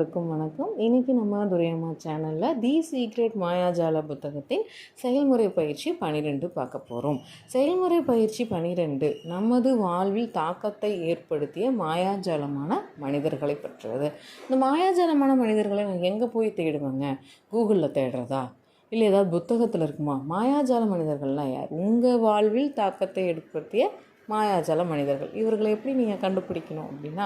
அனைவருக்கும் வணக்கம். இன்றைக்கி நம்ம துரையம்மா சேனலில் தி சீக்ரெட் மாயாஜால புத்தகத்தின் செயல்முறை பயிற்சி பனிரெண்டு பார்க்க போகிறோம் செயல்முறை பயிற்சி பனிரெண்டு நமது வாழ்வில் தாக்கத்தை ஏற்படுத்திய மாயாஜாலமான மனிதர்களை பற்றுவது இந்த மாயாஜாலமான மனிதர்களை நான் எங்கே போய் தேடுவேங்க? கூகுளில் தேடுறதா? இல்லை ஏதாவது புத்தகத்தில் இருக்குமா? மாயாஜால மனிதர்கள்லாம் யார்? உங்கள் வாழ்வில் தாக்கத்தை ஏற்படுத்திய மாயாஜால மனிதர்கள். இவர்களை எப்படி நீங்கள் கண்டுபிடிக்கணும் அப்படின்னா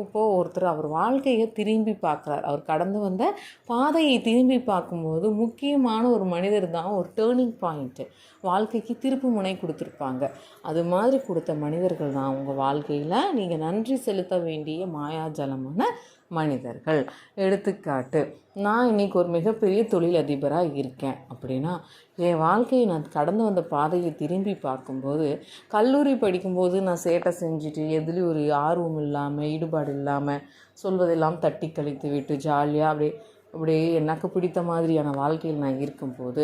இப்போது ஒருத்தர் அவர் வாழ்க்கையை திரும்பி பார்க்குறார். அவர் கடந்து வந்த பாதையை திரும்பி பார்க்கும்போது முக்கியமான ஒரு மனிதர் தான் ஒரு டேர்னிங் பாயிண்ட்டு வாழ்க்கைக்கு திருப்பு முனை கொடுத்துருப்பாங்க. அது மாதிரி கொடுத்த மனிதர்கள் தான் உங்கள் வாழ்க்கையில். நீங்கள் நன்றி செலுத்த வேண்டிய மாயாஜலமான மனிதர்கள். எடுத்துக்காட்டு நான் இன்னைக்கு ஒரு மிகப்பெரிய தொழிலதிபராக இருக்கேன் அப்படின்னா என் வாழ்க்கையை நான் கடந்து வந்த பாதையை திரும்பி பார்க்கும்போது கல்லூரி படிக்கும்போது நான் சேட்டை செஞ்சுட்டு எதுலேயும் ஒரு ஆர்வம் இல்லாமல் ஈடுபாடு இல்லாமல் சொல்வதெல்லாம் தட்டி கழித்து விட்டு ஜாலியாக அப்படியே அப்படியே எனக்கு பிடித்த மாதிரியான வாழ்க்கையில் நான் இருக்கும்போது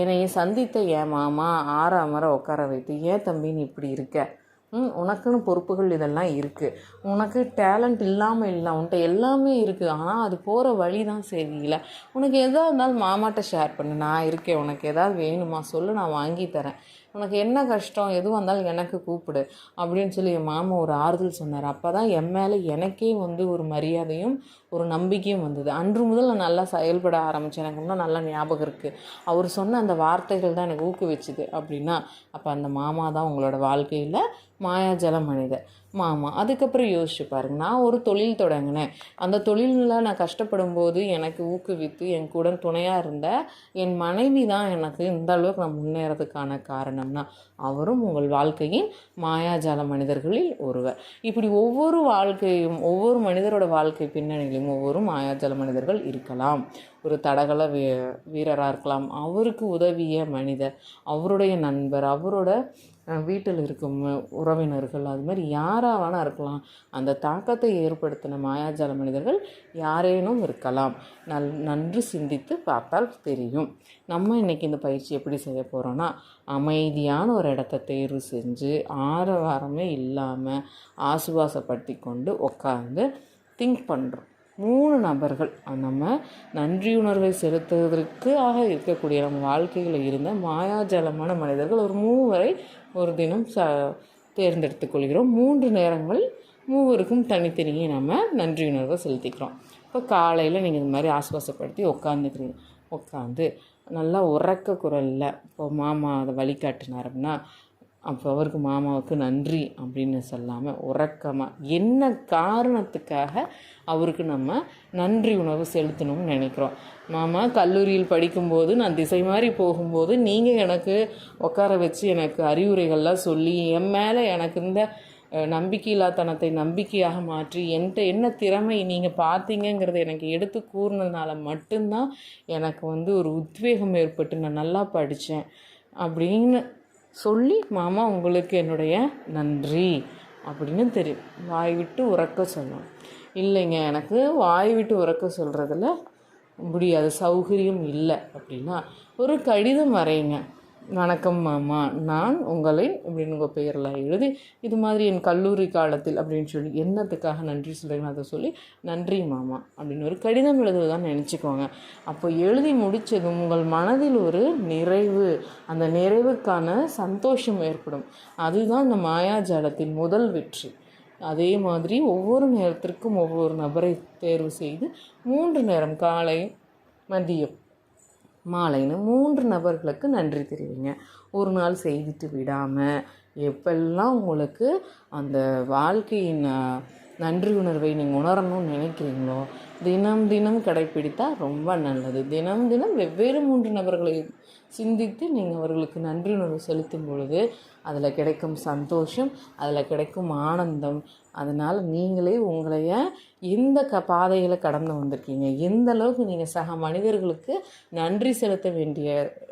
என்னை சந்தித்த என் மாமா ஆறாமரை உட்கார வைத்து ஏன் தம்பி நீ இப்படி இருக்க? உனக்குன்னு பொறுப்புகள் இதெல்லாம் இருக்குது உனக்கு டேலண்ட் இல்லாமல் இல்லை உன்கிட்ட எல்லாமே இருக்குது ஆனால் அது போகிற வழி தான் சரியில்லை. உனக்கு எதாக இருந்தாலும் மாமாட்ட ஷேர் பண்ணு. நான் இருக்கேன் உனக்கு எதாவது வேணுமா? சொல்லு நான் வாங்கி தரேன். உனக்கு என்ன கஷ்டம் எதுவாக இருந்தாலும் எனக்கு கூப்பிடு அப்படின்னு சொல்லி என் மாமா ஒரு ஆறுதல் சொன்னார். அப்போ தான் என் மேலே எனக்கே வந்து ஒரு மரியாதையும் ஒரு நம்பிக்கையும் வந்தது. அன்று முதல் நான் நல்லா செயல்பட ஆரம்பித்தேன் எனக்கு இன்னும் நல்லா ஞாபகம் இருக்குது அவர் சொன்ன அந்த வார்த்தைகள் தான் எனக்கு ஊக்குவிச்சுது அப்படின்னா அப்போ அந்த மாமா தான் உங்களோட வாழ்க்கையில் மாயாஜல மனிதர் மாமா அதுக்கப்புறம் யோசிச்சு பாருங்க. நான் ஒரு தொழில் தொடங்கினேன். அந்த தொழிலில் நான் கஷ்டப்படும் போது எனக்கு ஊக்குவித்து என் கூட துணையாக இருந்த என் மனைவி தான் எனக்கு இந்த அளவுக்கு நான் முன்னேறதுக்கான காரணம்னா அவரும் உங்கள் வாழ்க்கையின் மாயாஜால மனிதர்களில் ஒருவர். இப்படி ஒவ்வொரு வாழ்க்கையும் ஒவ்வொரு மனிதரோட வாழ்க்கை பின்னணியிலும் ஒவ்வொரு மாயாஜால மனிதர்கள் இருக்கலாம். ஒரு தடகள வீ வீரராக இருக்கலாம். அவருக்கு உதவிய மனிதர் அவருடைய நண்பர் அவரோட வீட்டில் இருக்கும் உறவினர்கள் அது மாதிரி யாராக வேணால் இருக்கலாம். அந்த தாக்கத்தை ஏற்படுத்தின மாயாஜால மனிதர்கள் யாரேனும் இருக்கலாம். நல் நன்று சிந்தித்து பார்த்தால் தெரியும். நம்ம இன்றைக்கி இந்த பயிற்சி எப்படி செய்ய போகிறோன்னா அமைதியான ஒரு இடத்த தேர்வு செஞ்சு ஆரவாரமே இல்லாமல் ஆசுவாசப்படுத்தி கொண்டு உட்காந்து திங்க் பண்ணுறோம் மூணு நபர்கள். நம்ம நன்றியுணர்வை செலுத்துவதற்காக இருக்கக்கூடிய நம்ம வாழ்க்கையில் இருந்த மாயாஜாலமான மனிதர்கள் ஒரு மூவரை ஒரு தினம் ச தேர்ந்தெடுத்துக் கொள்கிறோம். மூன்று நேரங்கள் மூவருக்கும் தனித்தனியே நம்ம நன்றியுணர்வை செலுத்திக்கிறோம். இப்போ காலையில் நீங்கள் இந்த மாதிரி ஆசுவாசப்படுத்தி உட்காந்துக்கிறீங்க உட்காந்து நல்லா உறக்க குரலில் இப்போ மாமா அதை வழிகாட்டினார் அப்படின்னா அப்போ அவருக்கு மாமாவுக்கு நன்றி அப்படின்னு சொல்லாமல் உறக்கமாக என்ன காரணத்துக்காக அவருக்கு நம்ம நன்றி உணவு செலுத்தணும்னு நினைக்கிறோம். மாமா கல்லூரியில் படிக்கும்போது நான் திசை மாதிரி போகும்போது நீங்கள் எனக்கு உட்கார வச்சு எனக்கு அறிவுரைகள்லாம் சொல்லி என் மேலே எனக்கு இந்த நம்பிக்கையில்லாத்தனத்தை நம்பிக்கையாக மாற்றி என்கிட்ட என்ன திறமை நீங்கள் பார்த்தீங்கங்கிறத எனக்கு எடுத்து கூறினதுனால மட்டும்தான் எனக்கு வந்து ஒரு உத்வேகம் ஏற்பட்டு நான் நல்லா படித்தேன் அப்படின்னு சொல்லி மாமா உங்களுக்கு என்னுடைய நன்றி அப்படின்னு தெரியும். வாய் விட்டு உறக்க சொல்லணும். இல்லைங்க எனக்கு வாய் விட்டு உறக்க சொல்கிறதுல முடியாது சௌகரியம் இல்லை அப்படின்னா ஒரு கடிதம் வரைங்க வணக்கம் மாமா. நான் உங்களை அப்படின்னு உங்கள் பெயரில் எழுதி இது மாதிரி என் கல்லூரி காலத்தில் அப்படின்னு சொல்லி என்னத்துக்காக நன்றி சொல்கிறேன் அதை சொல்லி நன்றி மாமா அப்படின்னு ஒரு கடிதம் எழுதுவதான் நினச்சிக்கோங்க. அப்போ எழுதி முடித்ததும் உங்கள் மனதில் ஒரு நிறைவு அந்த நிறைவுக்கான சந்தோஷம் ஏற்படும். அதுதான் இந்த மாயாஜாலத்தின் முதல் வெற்றி. அதே மாதிரி ஒவ்வொரு நேரத்திற்கும் ஒவ்வொரு நபரை தேர்வு செய்து மூன்று நேரம் காலை மதியம் மாலைன்னு மூன்று நபர்களுக்கு நன்றி தெரிவிங்க. ஒரு நாள் செய்துட்டு விடாமல் எப்பெல்லாம் உங்களுக்கு அந்த வாழ்க்கையின் நன்றி உணர்வை நீங்கள் உணரணும்னு நினைக்கிறீங்களோ தினம் தினம் கடைப்பிடித்தால் ரொம்ப நல்லது. தினம் தினம் வெவ்வேறு மூன்று நபர்களை சிந்தித்து நீங்கள் அவர்களுக்கு நன்றி உணர்வு செலுத்தும் பொழுது அதில் கிடைக்கும் சந்தோஷம் அதில் கிடைக்கும் ஆனந்தம். அதனால் நீங்களே உங்களைய எந்த க பாதையில் கடந்து வந்திருக்கீங்க. எந்த அளவுக்கு நீங்கள் சக மனிதர்களுக்கு நன்றி செலுத்த வேண்டிய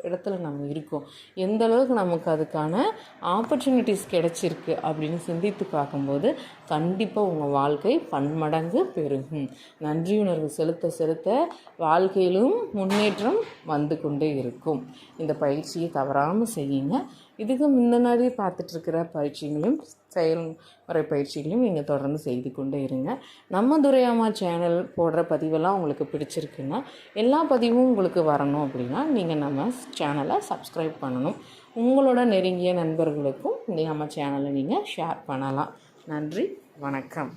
இடத்துல நம்ம இருக்கோம். எந்த அளவுக்கு நமக்கு அதுக்கான ஆப்பர்ச்சுனிட்டிஸ் கிடைச்சிருக்கு அப்படின்னு சிந்தித்து பார்க்கும்போது கண்டிப்பாக உங்கள் வாழ்க்கை பன்மடங்கு பெருகும். நன்றியுணர்வு செலுத்த செலுத்த வாழ்க்கையிலும் முன்னேற்றம் வந்து கொண்டே இருக்கும். இந்த பயிற்சியை தவறாமல் செய்யுங்க. இதுக்கு முன்னாடி பார்த்துட்ருக்கிற பயிற்சிகளையும் செயல்முறை பயிற்சிகளையும் நீங்கள் தொடர்ந்து செய்து கொண்டே இருங்க. நம்ம துரையாமா சேனல் போடுற பதிவெல்லாம் உங்களுக்கு பிடிச்சிருக்குன்னா எல்லா பதிவும் உங்களுக்கு வரணும் அப்படின்னா நீங்கள் நம்ம சேனலை சப்ஸ்கிரைப் பண்ணணும். உங்களோட நெருங்கிய நண்பர்களுக்கும் நம்ம சேனலை நீங்கள் ஷேர் பண்ணலாம். நன்றி. வணக்கம்.